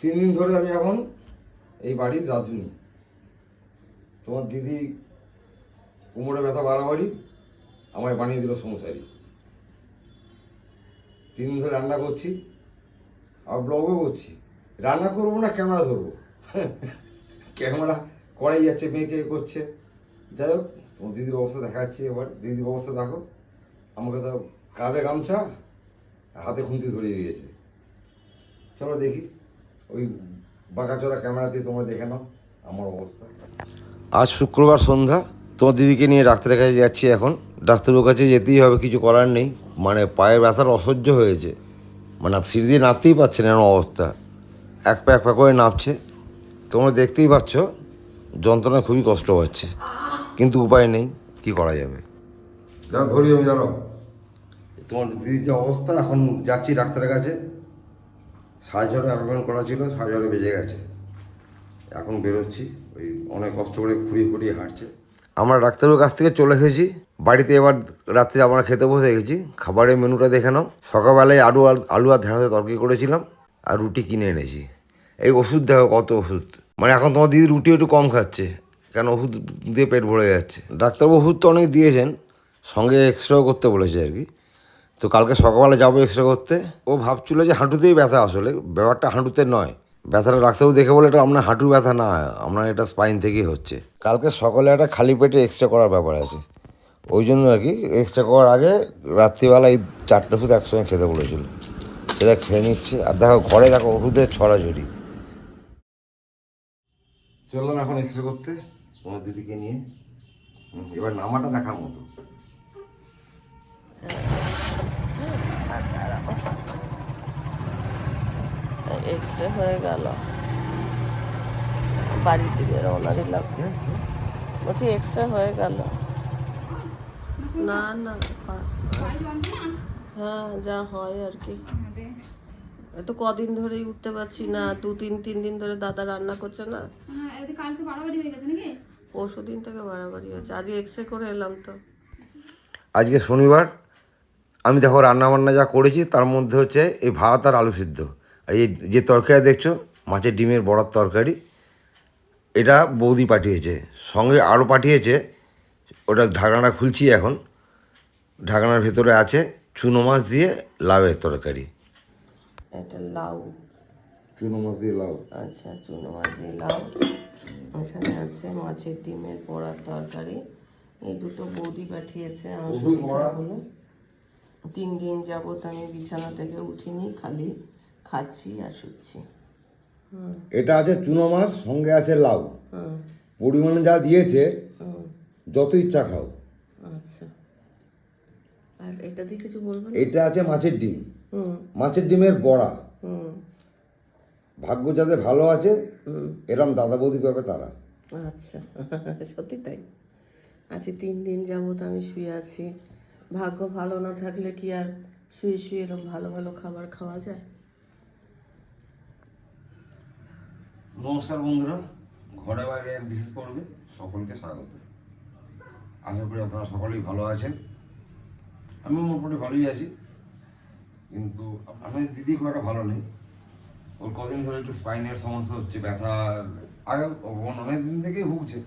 তিন দিন ধরে আমি এখন এই বাড়ির রাঁধুনি। তোমার দিদি কোমরে ব্যথা বাড়াবাড়ি, আমায় বানিয়ে দিল সংসারী তিন দিন ধরে রান্না করছি, আর ব্লগও করছি। রান্না করব না ক্যামেরা ধরবো। ক্যামেরা করাই যাচ্ছে, মেয়েকে করছে। যাই হোক, তোমার দিদির অবস্থা দেখাচ্ছি এবার। দিদির অবস্থা দেখো, আমাকে তো কাঁধে গামছা হাতে খুন্তি ধরিয়ে দিয়েছে। চলো দেখি। ওই বাঁকাচোরা ক্যামেরা দিয়ে তোমরা দেখে নাও আমার অবস্থা। আজ শুক্রবার সন্ধ্যা তোমার দিদিকে নিয়ে ডাক্তারের কাছে যাচ্ছি এখন। ডাক্তারের কাছে যেতেই হবে কিছু করার নেই। মানে পায়ের ব্যথার অসহ্য হয়েছে। মানে সিঁড়ি দিয়ে নামতেই পারছে না এমন অবস্থা। এক পা এক পা করে নামছে। তোমরা দেখতেই পাচ্ছ যন্ত্রণা খুবই কষ্ট হচ্ছে কিন্তু উপায় নেই কি করা যাবে? যাও ধরি আমি জানো তোমার দিদির যে অবস্থা এখন যাচ্ছি ডাক্তারের কাছে। সাড়ে ছটা করা ছিল সাড়ে বেজে গেছে। এখন বেরোচ্ছি, ওই অনেক কষ্ট করে খুঁড়িয়ে খুঁড়িয়ে হাঁটছে। আমরা ডাক্তারের কাছ থেকে চলে এসেছি। বাড়িতে এবার রাত্রে আমরা খেতে বসে গেছি। খাবারের মেনুটা দেখে নাও। সকালবেলায় আলু আলু আর ঢেঁড়সে তরকারি করেছিলাম আর রুটি কিনে এনেছি। এই ওষুধ দেখো কত ওষুধ। মানে এখন তোমার দিদি রুটি একটু কম খাচ্ছে, কেন ওষুধ দিয়ে পেট ভরে যাচ্ছে। ডাক্তারবাবু ওষুধ তো অনেক দিয়েছেন, সঙ্গে এক্সরেও করতে বলেছে আর কি। তো কালকে সকালবেলা যাব এক্সরে করতে। ও ভাবছিল যে হাঁটুতেই ব্যথা আসলে, ব্যাপারটা হাঁটুতে নয়। ব্যথাটা ডাক্তারবাবু দেখে বলে এটা আপনার হাঁটুর ব্যথা না, আপনার এটা স্পাইন থেকেই হচ্ছে। কালকে সকালে একটা খালি পেটে এক্সরে করার ব্যাপার আছে। ওই জন্য আর কি এক্সরে করার আগে রাত্রিবেলা এই চারটে ওষুধ একসঙ্গে খেতে বলেছিল। সেটা খেয়ে নিচ্ছে। আর দেখো, ঘরে দেখো, ওষুধের ছড়াছড়ি। চললাম এখন এক্সরে করতে, তোমার দিদিকে নিয়ে। এবার নামাটা দেখার মতো। এক্স রে হয়ে গেল। বাড়ির দিকে রওনা দিলাম। বলছি এক্স রে হয়ে গেল। না না হ্যাঁ যা হয় আর কি। তো কদিন ধরেই উঠতে পারছি না। দু তিন তিন দিন ধরে দাদা রান্না করছে না। হ্যাঁ কালকে বাড়াবাড়ি হয়ে গেছে নাকি? পরশু দিন থেকে বাড়াবাড়ি হয়েছে। আজকে এক্স রে করে এলাম তো। আজকে শনিবার। আমি দেখো রান্নাবান্না যা করেছি তার মধ্যে হচ্ছে এই ভাত আর আলু সিদ্ধ। আর এই যে তরকারি দেখছ মাছের ডিমের বড়ার তরকারি এটা বৌদি পাঠিয়েছে। সঙ্গে আরও পাঠিয়েছে ওটা ঢাকনাটা খুলছি এখন। ঢাকনার ভেতরে আছে চুনো মাছ দিয়ে লাউয়ের তরকারি। এটা লাউ। চুনো মাছ দিয়ে লাউ। আচ্ছা চুনো মাছ দিয়ে লাউ। এখানে আছে মাছের ডিমের পোড়ার তরকারি। এই দুটো বৌদি পাঠিয়েছে আমার শরীর খারাপ হলো তিন দিন যাবত আমি বিছানা থেকে উঠিনি খালি। খাচ্ছি আর শুচ্ছি। এটা আছে চুনো মাছ সঙ্গে আছে লাউ। পরিমাণে যা দিয়েছে যত ইচ্ছা খাও। আচ্ছা। আর এটা দিয়ে কিছু বলবেন এটা আছে মাছের ডিম। মাছের ডিমের বড়া। ভাগ্য যাদের ভালো আছে এরম দাদা বৌদি পাবে তারা। আচ্ছা। সত্যি তাই? আজকে তিন দিন যাবত আমি শুয়ে আছি। ভাগ্য ভালো না থাকলে কি আর শুয়ে শুয়ে এরকম ভালো ভালো খাবার খাওয়া যায়? নমস্কার বন্ধুরা, ঘরে বাইরে এক বিশেষ পর্বে সকলকে স্বাগত। আশা করি আপনারা সকলেই ভালো আছেন। আমি মোটামুটি ভালোই আছি, কিন্তু আমি দিদি খুব একটা ভালো নেই। ওর কদিন ধরে একটু স্পাইনের সমস্যা হচ্ছে, ব্যথা, আগে অনেক দিন থেকেই ভুগছে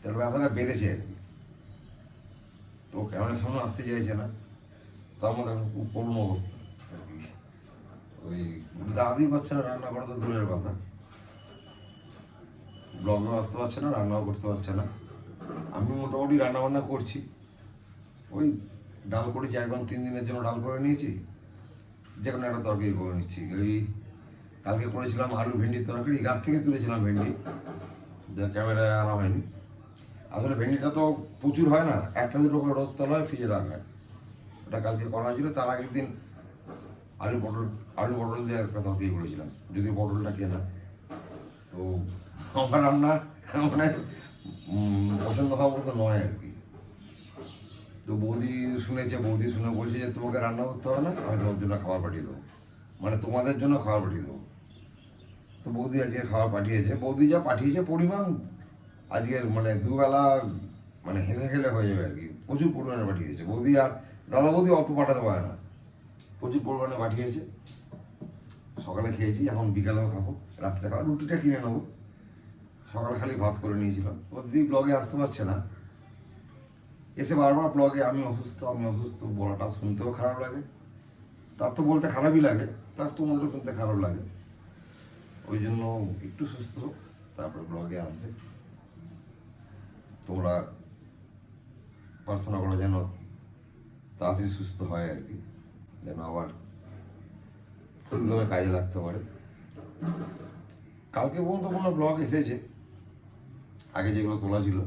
তাহলে ব্যথাটা বেড়েছে আর কি। তো ক্যামেরার সামনে আসতে চাইছে না, তার মধ্যে খুব করুণ অবস্থা ওই দাদি পাচ্ছে না রান্না করা তো দূরের কথা। ব্লগও আসতে পারছে না, রান্নাও করতে পারছে না। আমি মোটামুটি রান্নাবান্না করছি। ওই ডাল করেছি একদম তিন দিনের জন্য ডাল করে নিয়েছি, যে কোনো একটা তরকারি করে নিচ্ছি। ওই কালকে করেছিলাম আলু ভেন্ডির তরকারি, গাছ থেকে তুলেছিলাম ভেন্ডি। যা ক্যামেরায় আনা হয়নি। আসলে ভেন্ডিটা তো প্রচুর হয় না, একটা দুটো করে রোজ তোলা হয়, ফ্রিজে রাখা হয়। ওটা কালকে করা হয়েছিল, তার আগের দিন আলু পটল আলু পটল দিয়ে একটা তরকারি করেছিলাম, যদি পটলটা কেনা। তো আমার রান্না মানে পছন্দ হওয়ার মতো নয় আর কি। তো বৌদি শুনেছে, বৌদি শুনে বলছে যে, তোমাকে রান্না করতে হবে না, আমি তোমার জন্য খাবার পাঠিয়ে দেবো। মানে তোমাদের জন্য খাবার পাঠিয়ে দেবো। তো বৌদি আজকে খাবার পাঠিয়েছে। বৌদি যা পাঠিয়েছে, পরিমাণ আজকের মানে দুবেলা মানে হেসে খেলে হয়ে যাবে আর কি। প্রচুর পরিমাণে পাঠিয়েছে। বৌদি আর দাদা বৌদি অল্প পাঠাতে পারে না। প্রচুর পরিমাণে পাঠিয়েছে। সকালে খেয়েছি, এখন বিকালেও খাব। রাত্রে খাব। রুটিটা কিনে নেব। সকালে খালি ভাত করে নিয়েছিলাম। ও দিদি ব্লগে আসতে পারছে না। এসে বারবার ব্লগে আমি অসুস্থ আমি অসুস্থ বলাটা শুনতেও খারাপ লাগে। তার তো বলতে খারাপই লাগে প্লাস তোমাদেরও শুনতে খারাপ লাগে। ওই জন্য একটু সুস্থ হোক, তারপরে ব্লগে আসবে। তোমরা প্রার্থনা করো যেন তাড়াতাড়ি সুস্থ হয় আর কি, যেন আবার ফুলদমে কাজে লাগতে পারে। কালকে পর্যন্ত কোনো ব্লগ এসেছে আগে যেগুলো তোলা ছিল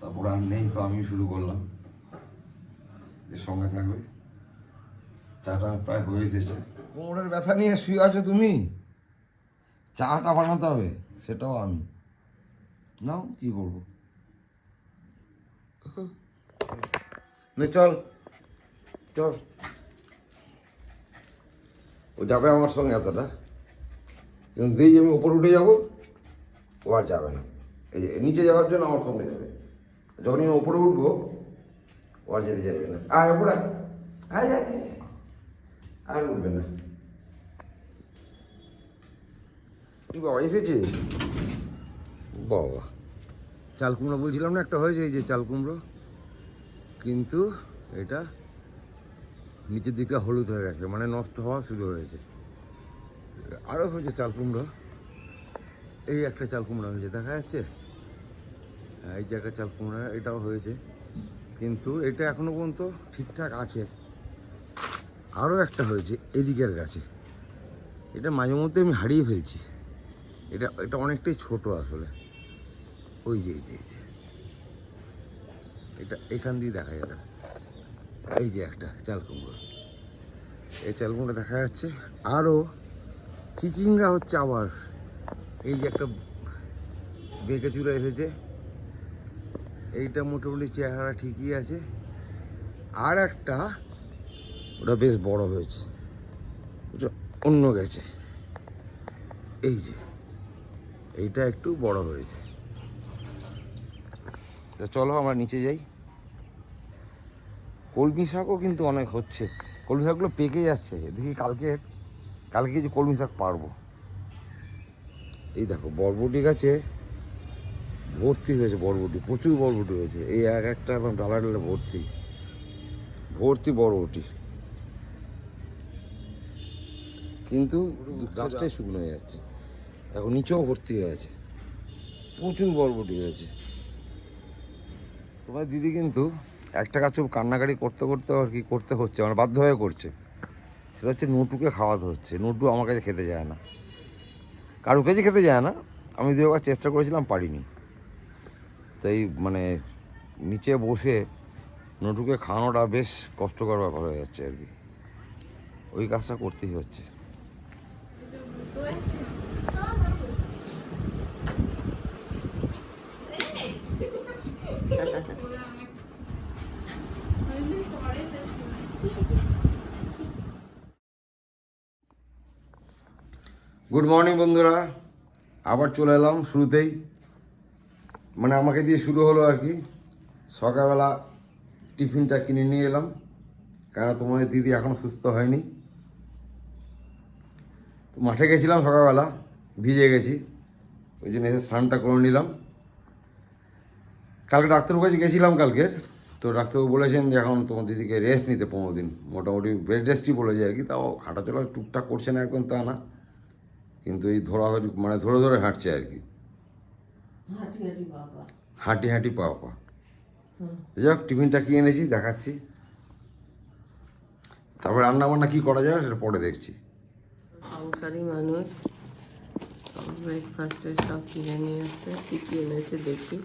তারপর আর নেই তো আমি শুরু করলাম। এর সঙ্গে থাকবে। চাটা প্রায় হয়ে এসেছে। কোমরের ব্যথা নিয়ে শুয়ে আছো তুমি? চাটা বানাতে হবে সেটাও আমি। নাও কি করব? নে চল। চল। ও যাবে আমার সঙ্গে এতটা। কিন্তু দিয়ে যে আমি উপরে উঠে যাব ও আর যাবে না। এই যে, নিচে যাওয়ার জন্য আমার সঙ্গে যাবে যখন আমি উপরে উঠবো ও আর যেতে চাইবে না। আয় উপরে আয়। আয়। আর উঠবে না। কি বাবা, এসেছে? বাবা। চাল কুমড়ো বলছিলাম না, একটা হয়েছে, এই যে চাল কুমড়ো। কিন্তু এটা নিচের দিকটা হলুদ হয়ে গেছে মানে নষ্ট হওয়া শুরু হয়েছে। আরও হয়েছে চাল কুমড়ো। এই একটা চাল কুমড়ো হয়েছে, দেখা যাচ্ছে? এই যে একটা চাল কুমড়ো, এটাও হয়েছে। কিন্তু এটা এখনও পর্যন্ত ঠিকঠাক আছে। আরও একটা হয়েছে এদিকের গাছে। এটা মাঝে মধ্যে আমি হারিয়ে ফেলছি। এটা এটা অনেকটাই ছোট আসলে। ওই যে, এই যে এটা এখান দিয়ে দেখা যাবে। এই যে একটা চাল কুমড়ো। এই চাল কুমড়ো দেখা যাচ্ছে। আরও চিচিঙ্গা হচ্ছে আবার। এই যে একটা বেঁকে চুলে এসেছে। এইটা মোটামুটি চেহারা ঠিকই আছে। আর একটা, ওটা বেশ বড় হয়েছে। ওটা অন্য গেছে। এই যে, এইটা একটু বড় হয়েছে। তা চলো আমরা নিচে যাই। কলমি শাকও কিন্তু অনেক হচ্ছে। কলমি শাকগুলো পেকে যাচ্ছে। দেখি কালকে কালকে কিছু কলমি শাক পারব। এই দেখো, বরবটি গাছে ভর্তি হয়েছে বরবটি, প্রচুর বরবটি হয়েছে। এই এক একটা একদম ডালা ডালে ভর্তি। ভর্তি বরবটি। কিন্তু গাছটাই শুকনো হয়ে যাচ্ছে। এখন নিচেও ভর্তি হয়ে আছে। প্রচুর বরবটি হয়েছে। তোমার দিদি কিন্তু একটা গাছ কান্নাকাটি করতে করতে আর কি করতে হচ্ছে? মানে বাধ্য হয়ে করছে। সেটা হচ্ছে নটুকে খাওয়াতে হচ্ছে। নটু আমার কাছে খেতে যায় না। কারোর কাছে খেতে যায় না। আমি দু চেষ্টা করেছিলাম পারিনি। তাই মানে নিচে বসে নটুকে খাওয়ানোটা বেশ কষ্টকর ব্যাপার হয়ে যাচ্ছে আর কি। ওই কাজটা করতেই হচ্ছে। গুড মর্নিং বন্ধুরা। আবার চলে এলাম শুরুতেই। মানে আমাকে দিয়ে শুরু হলো আর কি। সকালবেলা টিফিনটা কিনে নিয়ে এলাম। কেন তোমাদের দিদি এখন সুস্থ হয়নি। তো মাঠে গেছিলাম সকালবেলা, ভিজে গেছি। ওই জন্য এসে স্নানটা করে নিলাম। কালকে ডাক্তারবাবু কাছে গেছিলাম কালকে। তো ডাক্তারবাবু বলেছেন যে এখন তোমার দিদিকে রেস্ট নিতে পনেরো দিন। মোটামুটি বেড রেস্টই বলেছে আর কি। তাও হাঁটাচলা টুকটাক করছে না একদম তা না। কিন্তু এই ধরাধরি মানে ধরে ধরে হাঁটছে আর কি। হাঁটি হাঁটি হাঁটি পা। যাই টিফিনটা কি এনেছি? দেখাচ্ছি। তারপরে রান্না বান্না কি করা যায় সেটা পরে দেখছি। সংসারী মানুষ। ব্রেকফাস্টে সব কিনে নিয়ে এসছে কী কী এনেছে দেখি।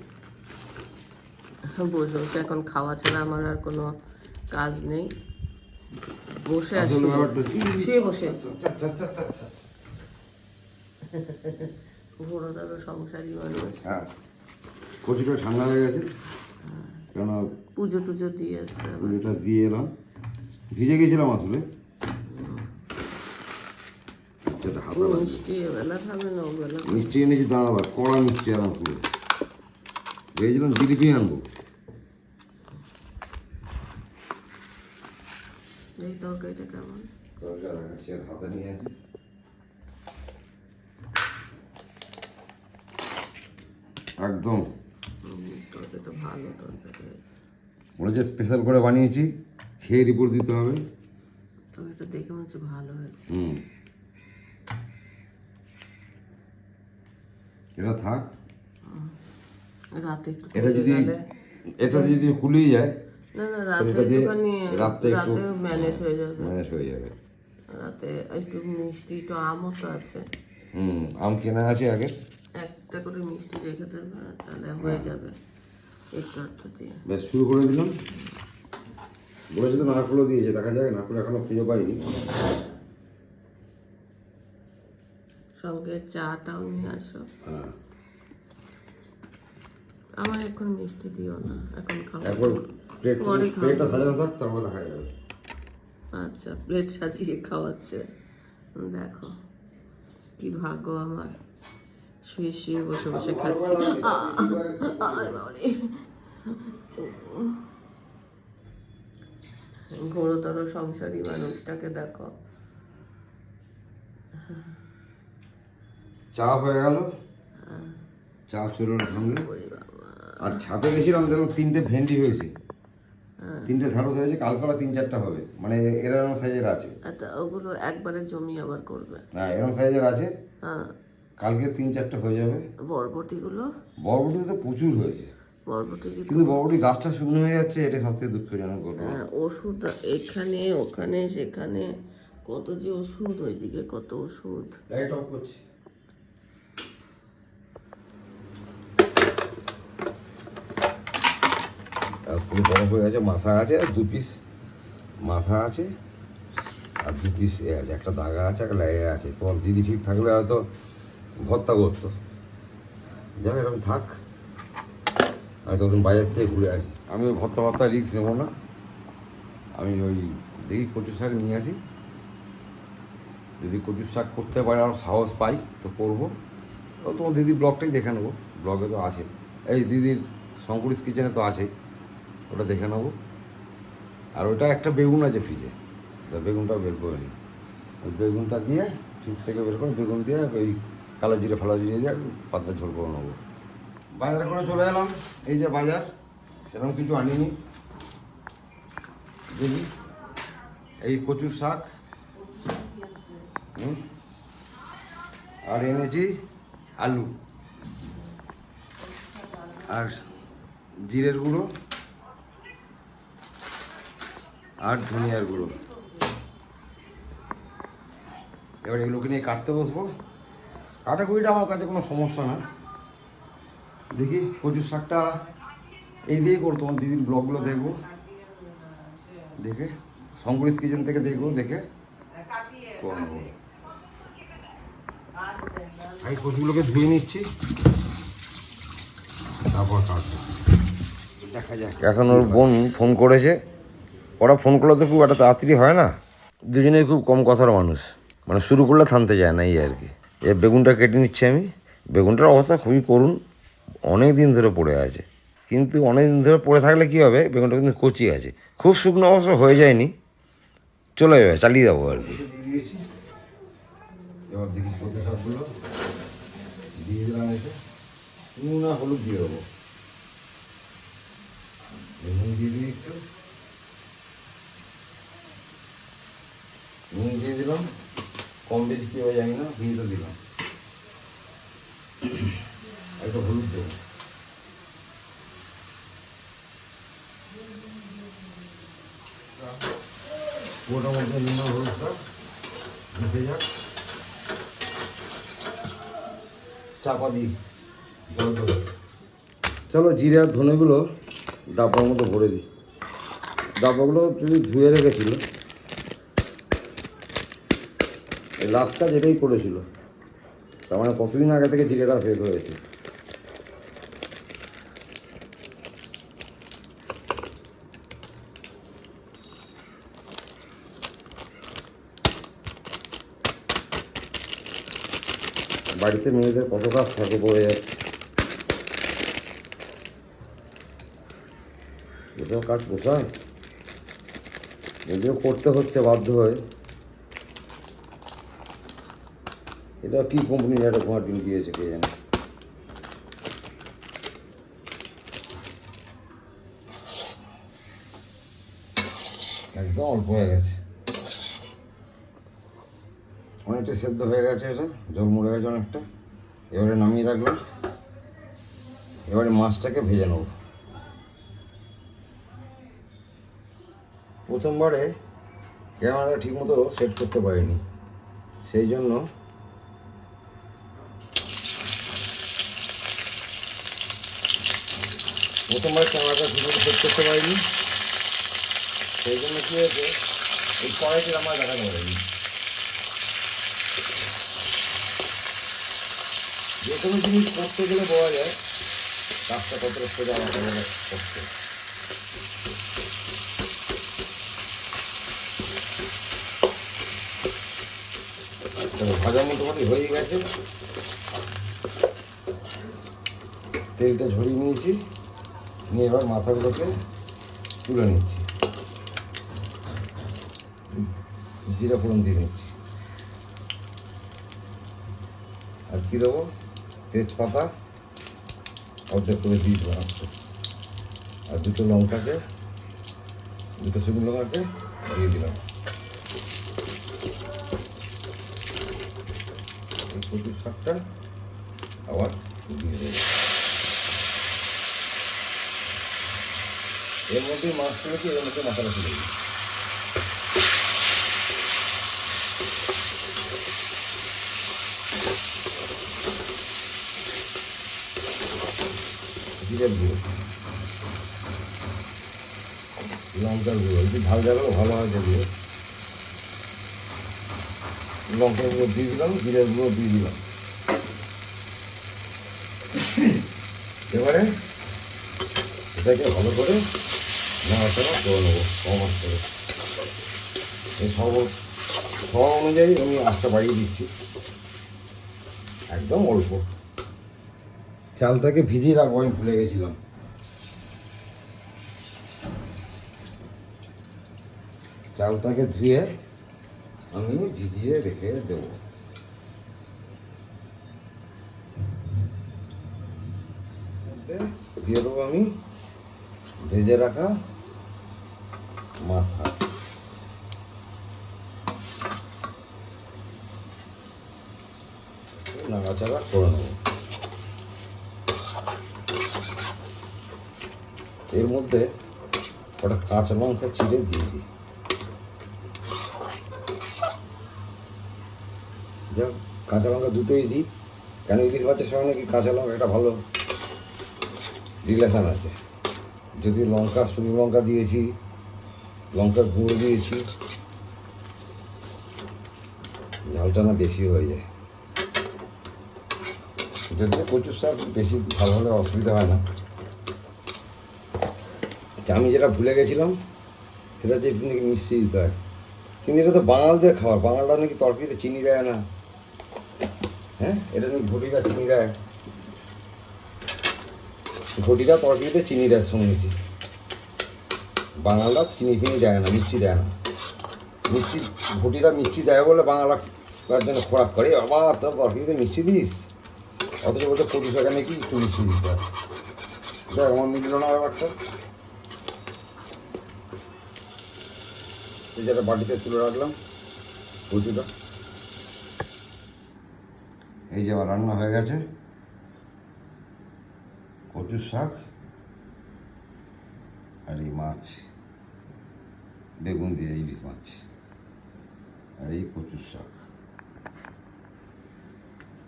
বসে বসে এখন খাওয়া ছাড়া আমার আর কোনো কাজ নেই। বসে আসলে শুয়ে- ব্যাপারটা কি- শুয়ে বসে আচ্ছা। সংসারী মানুষ। হ্যাঁ। কচুটা ঠান্ডা হয়ে গেছে। কেন? পুজো টুজো দিয়ে এসছে। পুজোটা দিয়ে এলাম। ভিজে গেছিলাম আসলে। মিষ্টি এবেলা খাবে না ওবেলা মিষ্টি এনেছি দানাদার কড়া মিষ্টি আরাম করে ভেবেছিলাম জিলিপি আনব। এই তরকারিটা কেমন? তরকারি হাতে নিয়ে আসি। একদম। তরকারিটা ভালো তরকারি হয়েছে বলেছে স্পেশাল করে বানিয়েছি খেয়ে রিপোর্ট দিতে হবে। দেখে মনে হচ্ছে ভালো হয়েছে। হুম। এটা থাক। রাতে একটু এটা যদি এটা যদি যায় না না রাতে একটুখানি রাত্রে রাতে ম্যানেজ হয়ে যাবে। ম্যানেজ হয়ে যাবে। রাতে একটু মিষ্টি একটু আমও তো আছে। হুম আম কেনা আছে আগে। একটা করে মিষ্টি রেখে দেবে তাহলে হয়ে। যাবে। দিয়ে। বেশ শুরু করে দিলাম। বলেছে তো নারকুলও দিয়েছে দেখা যাক নারকুল এখনও খুঁজে পাইনি। সঙ্গে চাটাও নিয়ে আসো। হ্যাঁ। আমার এখন মিষ্টি দিও না এখন প্লেট প্লেটটা সাজানো থাক তারপরে দেখা যাবে। আচ্ছা প্লেট সাজিয়ে খাওয়াচ্ছে। দেখো কি ভাগ্য আমার। শুয়ে শুয়ে বসে বসে খাচ্ছি। ঘোরতর সংসারী মানুষটাকে দেখো। চা হয়ে গেল। চা ছিল সঙ্গে আর ছাদে গেছিলাম দেখলাম তিনটে ভেন্ডি হয়েছে। হ্যাঁ। তিনটে ঢাড়স হয়েছে কালকলা তিন চারটা হবে। মানে এরকম সাইজের আছে। আচ্ছা ওগুলো একবারে জমি আবার করবে। হ্যাঁ এরকম সাইজের আছে। হ্যাঁ। কালকে তিন চারটে হয়ে যাবে। বরবটিগুলো? বরবটি তো প্রচুর হয়েছে। বরবটি কিন্তু বরবটি গাছটা শুকনো হয়ে যাচ্ছে এটা সবথেকে দুঃখজনক ঘটনা। হ্যাঁ, ওষুধ এখানে ওখানে সেখানে কত যে ওষুধ ওইদিকে কত ওষুধ। লাইট অফ করছি। পুরো গরম হয়ে আছে মাথা আছে আর দু পিস মাথা আছে আর দু পিস এ আছে একটা দাগা আছে একটা লেগে আছে। তোমার দিদি ঠিক থাকলে হয়তো ভর্তা করতো। যাক, এরকম থাক। আমি তখন বাজার থেকে ঘুরে আসি। আমি ওই ভর্তা ভর্তা রিক্স নেব না। আমি ওই দেখি কচু শাক নিয়ে আসি। যদি কচুর শাক করতে পারে, আর সাহস পাই, তো করব। ও তোমার দিদির ব্লগটাই দেখে নেব। ব্লগে তো আছে। এই দিদির শঙ্করিস কিচেনে তো আছেই। ওটা দেখে নেব। আর ওটা একটা বেগুন আছে ফ্রিজে। তা বেগুনটা বের করে নিই ওই বেগুনটা দিয়ে ফ্রিজ থেকে বের করে বেগুন দিয়ে ওই কালো জিরে ফালো জিরে দিয়ে পাতলা ঝোল করে নেব। বাজারে করে চলে এলাম, এই যে বাজার, সেরকম কিছু আনিনি। দেখি, এই কচুর শাক। আর এনেছি আলু। আর জিরের গুঁড়ো। আর ধনিয়ার গুঁড়ো। এবার এগুলোকে নিয়ে কাটতে বসবো। কাটাকুটিটা আমার কাছে কোনো সমস্যা না। দেখি কচুর শাকটা এই দিয়েই করতো আমার দিদির ব্লগগুলো দেখব। দেখে শঙ্করিস কিচেন থেকে দেখব, দেখে এই কচুগুলোকে ধুয়ে নিচ্ছি। তারপর কাটবো। দেখা যাক। এখন ওর বোন ফোন করেছে। ওরা ফোন করলে তো খুব একটা তাড়াতাড়ি হয় না। দুজনেই খুব কম কথার মানুষ। মানে শুরু করলে থামতে যায় না, এই আর কি। এ বেগুনটা কেটে নিচ্ছি আমি। বেগুনটার অবস্থা খুবই করুন অনেক দিন ধরে পড়ে আছে। কিন্তু অনেক দিন ধরে পড়ে থাকলে কী হবে, বেগুনটা কিন্তু কচি আছে। খুব শুকনো অবস্থা হয়ে যায়নি, চলে যাবে, চালিয়ে যাব আর কি। দিয়ে দিলাম। কম বেশি কী হবে জানি না? দিয়ে তো দিলাম। একটা হলুদ দেবো। পুরোটার মধ্যে হলুদটা মিশে যাক। চাপা দিই। চলো জিরে আর ধনেগুলো ডাব্বার মতো ভরে দিই। ডাব্বাগুলো যদি ধুয়ে রেখেছিল এই লাস্ট কাজ এটাই করেছিল তার মানে কতদিন আগে থেকে জিরেটা শেষ হয়েছে? বাড়িতে মেয়েদের কত কাজ থাকে পড়ে যাচ্ছে? এসব কাজ পোষায়? যদিও করতে হচ্ছে বাধ্য হয়ে। এটা কি কোম্পানির একটা মার্টিন দিয়েছে কে জানে? একদম অল্প হয়ে গেছে। অনেকটা সেদ্ধ হয়ে গেছে এটা জল মরে গেছে অনেকটা। এবারে নামিয়ে রাখলাম। এবারে মাছটাকে ভেজে নেব। প্রথমবারে ক্যামেরা ঠিকমতো সেট করতে পারিনি। সেই জন্য প্রথমবার ক্যামেরাটা ঠিকমতো সেট করতে পারিনি। সেই জন্য কী হয়েছে, এই কড়াইটি আমার দেখাতে পারিনি। যে কোনো জিনিস করতে গেলে বলা যায় কতটা সোজা আমার কাছে করতে ভাজা মোটামুটি হয়ে গেছে। তেলটা ঝরিয়ে নিয়েছি। নিয়ে এবার মাথাগুলোকে তুলে নিচ্ছি। জিরা ফোড়ন দিয়ে নিচ্ছি। আর কী দেবো? তেজপাতা, অর্ধেক করে দিয়ে দেবো আস্তে আর দুটো লঙ্কাকে, দুটো শুকনো লঙ্কাকে দিয়ে দিলাম। এই কচুর শাকটা আবার দিয়ে দেবো। এর মধ্যে মাছ তুলেছি এর মধ্যে মশলা তুলে দিই গুঁড়ো। লঙ্কার গুঁড়ো। যদি ঝাল ঝাল ভালো হয় যদিও লঙ্কার গুঁড়ো দিয়ে দিলাম জিরের গুঁড়ো দিয়ে দিলাম। এবারে এটাকে ভালো করে নাড়াচাড়া করে নেব কম করে এই সব সব অনুযায়ী আমি আঁচটা বাড়িয়ে দিচ্ছি একদম অল্প চালটাকে ভিজিয়ে রাখব, আমি ভুলে গেছিলাম। চালটাকে ধুয়ে আমি ভিজিয়ে রেখে দেবো। দিয়ে দেবো, আমি, ভেজে রাখা মাথা। নাড়াচাড়া করে নেব। এর মধ্যে ওটা কাঁচা লঙ্কা চিড়ে দিয়ে দিই। যাক কাঁচা লঙ্কা দুটোই দিই। কেন ইলিশ মাছের সঙ্গে নাকি কাঁচা লঙ্কা একটা ভালো রিলেশান আছে। যদি লঙ্কা, শুকনো লঙ্কা দিয়েছি লঙ্কার গুঁড়ো দিয়েছি। ঝালটা না বেশি হয়ে যায়। যদিও কচুর শাক বেশি ভালো হলে অসুবিধা হয় না। আচ্ছা, আমি যেটা ভুলে গেছিলাম সেটা হচ্ছে একটু নাকি মিষ্টি দিতে হয়। কিন্তু এটা তো বাঙালদের খাবার বাঙালরা নাকি তরকারিতে চিনি দেয় না। হ্যাঁ এটা নাকি ঘটিটা চিনি দেয়। ঘটিটা তরকারিতে চিনি দেয় শুনেছি বাঙালরা চিনি ফিনি দেয় না, মিষ্টি দেয় না। মিষ্টি ঘটিটা মিষ্টি দেয় বলে তার জন্য খোরাক করে। আবার তোর মিষ্টি দিস? অথচ বলতে পঁচিশ টাকা নাকি একটু মিষ্টি হয় দেখ, আমার মিলল না ব্যাপারটা যেটা বাটিতে তুলে রাখলাম, কচুটা। এই যে আমার রান্না হয়ে গেছে। কচুর শাক। আর এই মাছ, বেগুন দিয়ে ইলিশ মাছ আর এই কচুর শাক।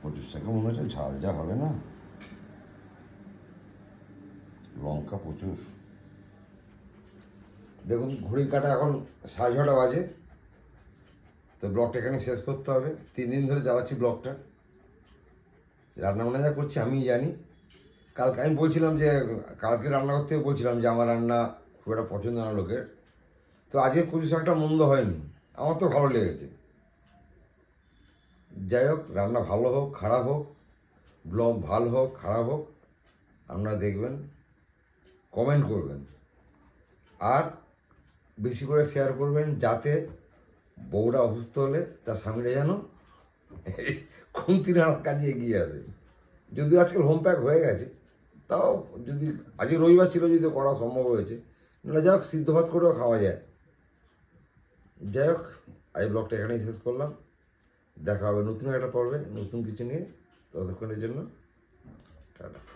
কচুর শাকে মনে হচ্ছে ঝাল যা হবে না? লঙ্কা প্রচুর। দেখুন, ঘড়ির কাটা এখন সাড়ে ছটা বাজে। তো ব্লগটা এখানে শেষ করতে হবে। তিন দিন ধরে জ্বালাচ্ছি ব্লগটা। রান্না বান্না যা করছি আমিই জানি। কালকে আমি বলছিলাম যে, কালকে রান্না করতে বলছিলাম যে, আমার রান্না খুব একটা পছন্দ না লোকের। তো আজকে কচু শাকটা মন্দ হয়নি। আমার তো ভালো লেগেছে। যাই হোক, রান্না ভালো হোক, খারাপ হোক, ব্লগ ভালো হোক, খারাপ হোক, আপনারা দেখবেন কমেন্ট করবেন। আর বেশি করে শেয়ার করবেন যাতে বউরা অসুস্থ হলে তার স্বামীরা যেন খুন্তি রান্নার কাজে এগিয়ে আসে। যদিও আজকাল হোম প্যাক হয়ে গেছে। তাও যদি আজকে রবিবার ছিল যদি করা সম্ভব হয়েছে না যাই হোক, সিদ্ধ ভাত করেও খাওয়া যায়। যাই হোক, আজ ব্লগটা এখানেই শেষ করলাম। দেখা হবে নতুন একটা পর্বে, নতুন কিছু নিয়ে ততক্ষণের জন্য, টাটা।